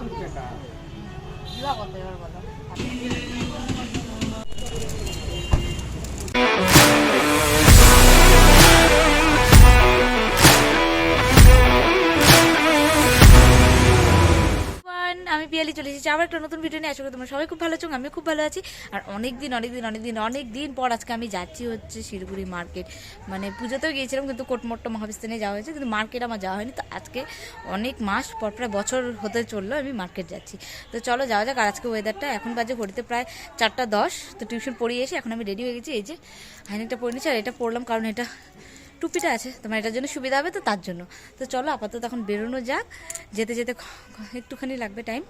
음. 음. 음. 이거 어때요, 여러분? চলে এসেছি আবার একটা নতুন ভিডিও নিয়ে। আশা তোমরা সবাই খুব ভালো আছো আমি খুব ভালো আছি। আর অনেক দিন অনেক দিন অনেক দিন অনেক দিন পর আজকে আমি যাচ্ছি হচ্ছে শিলিগুড়ি মার্কেট মানে পুজোতেও গিয়েছিলাম, কিন্তু কোটমোট্ট মহাবিস্তানে যাওয়া হয়েছে, কিন্তু মার্কেট আমার যাওয়া হয়নি। তো আজকে অনেক মাস পর, প্রায় বছর হতে চলল আমি মার্কেট যাচ্ছি। তো চলো যাওয়া যাক, আর আজকে ওয়েদারটা এখন বাজে ঘড়িতে প্রায় চারটা দশ। তো টিউশন পড়িয়ে এসে এখন আমি রেডি হয়ে গেছি। এই যে হাইনিকটা পরে নিচ্ছি আর এটা পড়লাম কারণ এটা টুপিটা আছে। তোমার এটার জন্য সুবিধা হবে তো তার জন্য। তো চলো আপাতত এখন বেরোনো যাক। যেতে যেতে একটুখানি লাগবে টাইম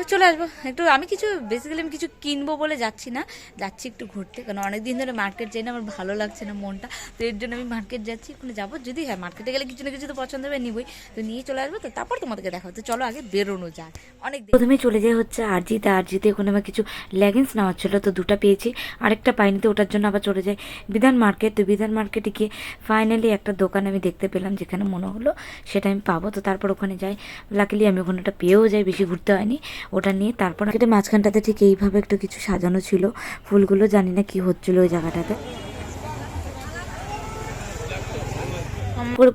তো চলে আসব। একটু আমি কিছু বেসিক্যালি আমি কিছু কিনবো বলে যাচ্ছি না। যাচ্ছি একটু ঘুরতে, কারণ অনেক দিন ধরে মার্কেট যাই না, আমার ভালো লাগছে না মনটা। তো এর জন্য আমি মার্কেট যাচ্ছি, ওখানে যাব। যদি হ্যাঁ মার্কেটে গেলে কিছু না কিছু তো পছন্দ হবে নিবই তো নিয়ে চলে আসব, তো তারপর তোমাদেরকে দেখা তো চলো আগে বেরোনো যাক। অনেক প্রথমে চলে যাই হচ্ছে আরজিতে। আরজিতে ওখানে আমার কিছু লেগিংস নেওয়ার ছিল, তো দুটো পেয়েছি। আরেকটা পাইনি তো, ওটার জন্য আবার চলে যাই বিধান মার্কেট তো বিধান মার্কেটে গিয়ে ফাইনালি একটা দোকান আমি দেখতে পেলাম, যেখানে মনে হলো সেটা আমি পাবো। তো তারপর ওখানে যাই। লাকিলি আমি ওখানে ওটা পেয়েও যাই, বেশি ঘুরতে হয়নি। ওটা নিয়ে তারপর মার্কেটে মাঝখানটাতে ঠিক এইভাবে একটু কিছু সাজানো ছিল। ফুলগুলো জানি না কি হচ্ছিল ওই জায়গাটাতে।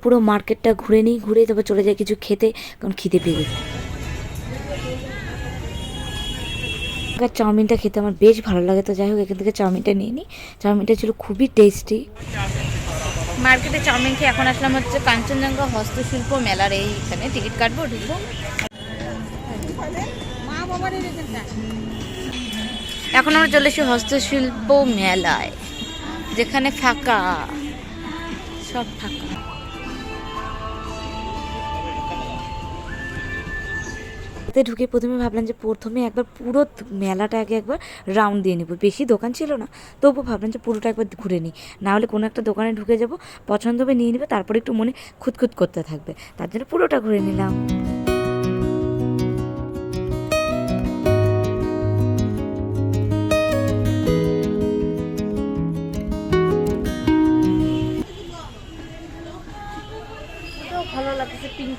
পুরো মার্কেটটা ঘুরে নিই, ঘুরে তারপর চলে যাই কিছু খেতে, কারণ খিদে পেয়ে গেছে। চাউমিনটা খেতে আমার বেশ ভালো লাগে, তো যাই হোক এখান থেকে চাউমিনটা নিয়ে নিই। চাউমিনটা ছিল খুবই টেস্টি মার্কেটে চাউমিন খেয়ে এখন আসলাম হচ্ছে কাঞ্চনজঙ্ঘা হস্তশিল্প মেলার এইখানে। টিকিট কাটবো, ঢুকবো। এখন আমরা চলে এসেছি হস্তশিল্প মেলায়, যেখানে ফাঁকা, সব ফাঁকা। ঢুকে প্রথমে ভাবলাম যে প্রথমে একবার পুরো মেলাটা আগে একবার রাউন্ড দিয়ে নেব। বেশি দোকান ছিল না তবু ভাবলাম যে পুরোটা একবার ঘুরে নিই। না হলে কোনো একটা দোকানে ঢুকে যাব, পছন্দ হবে নিয়ে নেবে, তারপরে একটু মনে খুঁতখুত করতে থাকবে। তার জন্য পুরোটা ঘুরে নিলাম।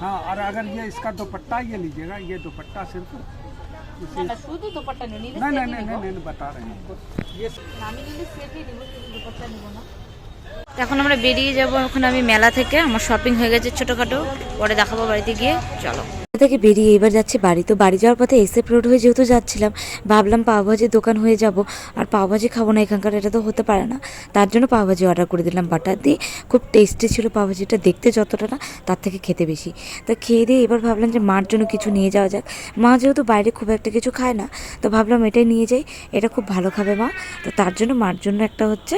हाँ और अगर ये इसका दुपट्टा ये लीजिएगा ये दुपट्टा सिर्फ इसी- না শুধু দোপাট্টা নিও নিলে नहीं সেটই नहीं नहीं নিবো। नहीं नहीं बता रहे हैं ये না, আমি নিলে সেটই নিব শুধু দোপাট্টা নিব না এখন আমরা বেরিয়ে যাব এখন আমি মেলা থেকে আমার শপিং হয়ে গেছে ছোটোখাটো পরে দেখাবো বাড়িতে গিয়ে চলো মেলা থেকে বেরিয়ে এবার যাচ্ছি বাড়ি। তো বাড়ি যাওয়ার পথে এসএফ রোড হয়ে যেহেতু যাচ্ছিলাম, ভাবলাম পাওভাজির দোকান হয়ে যাব। আর পাওভাজি খাব না এখানকার, এটা তো হতে পারে না। তার জন্য পাওভাজি অর্ডার করে দিলাম। বাটার দিয়ে খুব টেস্টি ছিল পাওভাজিটা দেখতে যতটা না, তার থেকে খেতে বেশি। তো খেয়ে দিয়ে এবার ভাবলাম যে মার জন্য কিছু নিয়ে যাওয়া যাক। মা যেহেতু বাইরে খুব একটা কিছু খায় না, তো ভাবলাম এটাই নিয়ে যাই। এটা খুব ভালো খাবে মা। তো তার জন্য মার জন্য একটা হচ্ছে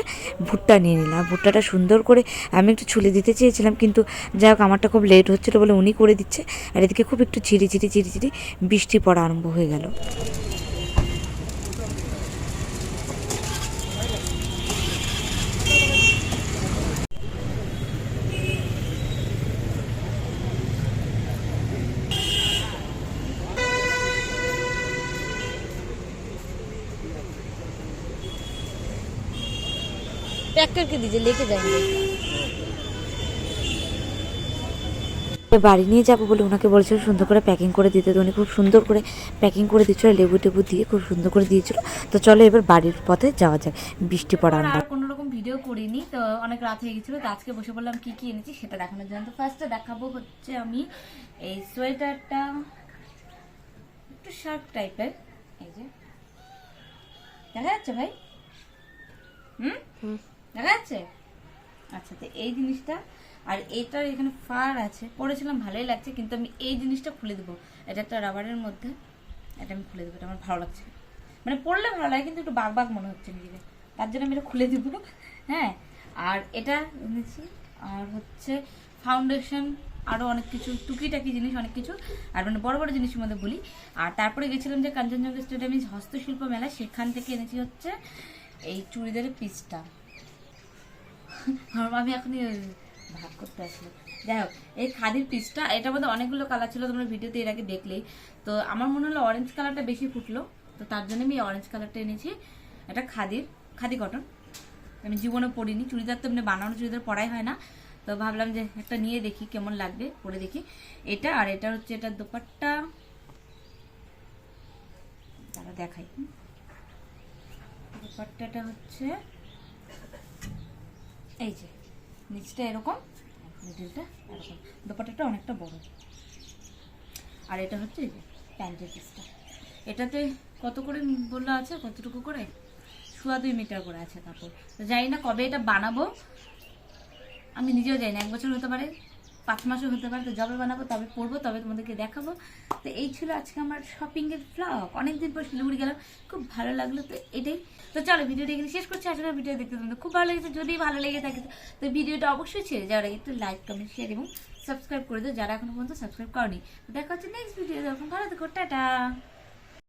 ভুট্টা নিয়ে নিলাম। ভুট্টাটা সুন্দর করে আমি একটু ছুলে দিতে চেয়েছিলাম, কিন্তু যাই হোক, আমারটা খুব লেট হচ্ছিল বলে উনি করে দিচ্ছে। আর এদিকে খুব একটু ঝিরি ঝিরি ঝিরি ঝিরি বৃষ্টি পড়া আরম্ভ হয়ে গেল पैक करके दीजिए लेके जाएंगे বাড়ি নিয়ে যাব বলে ওনাকে বলেছিল সুন্দর করে প্যাকিং করে দিতে। তো উনি খুব সুন্দর করে প্যাকিং করে দিচ্ছিল লেবু টেবু দিয়ে খুব সুন্দর করে দিয়েছিল। তো চলো এবার বাড়ির পথে যাওয়া যাক বৃষ্টি পড়া কোনো রকম ভিডিও করিনি তো অনেক রাত হয়ে গেছিল তো আজকে বসে বললাম কি কি এনেছি সেটা দেখানোর জন্য। তো ফার্স্টে দেখাবো হচ্ছে আমি এই সোয়েটারটা একটু শার্প টাইপের এই যে। দেখা যাচ্ছে ভাই? হুম। দেখা যাচ্ছে? আচ্ছা তো এই জিনিসটা আর এটার এখানে ফার আছে। পরেছিলাম ভালোই লাগছে, কিন্তু আমি এই জিনিসটা খুলে দেবো। এটা একটা রাবারের মধ্যে, এটা আমি খুলে দেবো, এটা আমার ভালো লাগছে। মানে পড়লে ভালো লাগে, কিন্তু একটু বাগ বাগ মনে হচ্ছে নিজেকে। তার জন্য আমি এটা খুলে দেবো হ্যাঁ। আর এটা এনেছি, আর হচ্ছে ফাউন্ডেশন আরও অনেক কিছু, টুকিটাকি জিনিস, অনেক কিছু। আর মানে বড় বড় জিনিসের মধ্যে বলি। আর তারপরে গেছিলাম যে কাঞ্চনজঙ্ঘা স্টেডিয়ামে হস্তশিল্প মেলা, সেখান থেকে এনেছি হচ্ছে এই চুড়িদারের পিসটা। আমি এখন ভাগ করতে আসলে। যাই হোক, এই খাদির পিসটা এটার মধ্যে অনেকগুলো কালার ছিল, তোমরা ভিডিওতে এর আগে দেখলেই। তো আমার মনে হলো অরেঞ্জ কালারটা বেশি ফুটলো, তো তার জন্য আমি অরেঞ্জ কালারটা এনেছি। এটা খাদির, খাদি কটন আমি জীবনে পরিনি, চুড়িদার তো এমনি বানানো, চুড়িদার পরাই হয় না। তো ভাবলাম যে একটা নিয়ে দেখি কেমন লাগবে, পরে দেখি। এটা আর এটা হচ্ছে এটা দোপাট্টা। তারা দেখাই। দোপাট্টাটা হচ্ছে, এই যে নিচটা এরকম। মিডিলটা এরকম। দোপাটাটা অনেকটা বড়। আর এটা হচ্ছে এই যে প্যান্টের পিসটা এটাতে কত করে বলল আছে? কতটুকু করে? সোয়া দুই মিটার করে আছে কাপড়। জানি না কবে এটা বানাবো। আমি নিজেও জানি না, এক বছর হতে পারে। পাঁচ মাসও হতে পারে, তো যবে বানাবো তবে পড়ব তবে তোমাদেরকে দেখাবো। তো এই ছিল আজকে আমার শপিংয়ের ব্লগ অনেকদিন পর শিলিগুড়ি গেলাম, খুব ভালো লাগল তো এটাই। তো চলো ভিডিওটা এখানে শেষ করছি আসলে ভিডিও দেখতে তোমাদের খুব ভালো লেগেছে। যদি ভালো লেগে থাকে, তো ভিডিওটা অবশ্যই ছেড়ে যাওয়ার আগে একটু লাইক কমেন্ট শেয়ার এবং সাবস্ক্রাইব করে দিও, যারা এখনও পর্যন্ত সাবস্ক্রাইব করনি। দেখা হচ্ছে নেক্সট ভিডিও তখন ভালো থেকো, টাটা।